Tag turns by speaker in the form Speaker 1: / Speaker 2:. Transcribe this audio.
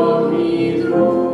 Speaker 1: Бог мій друг.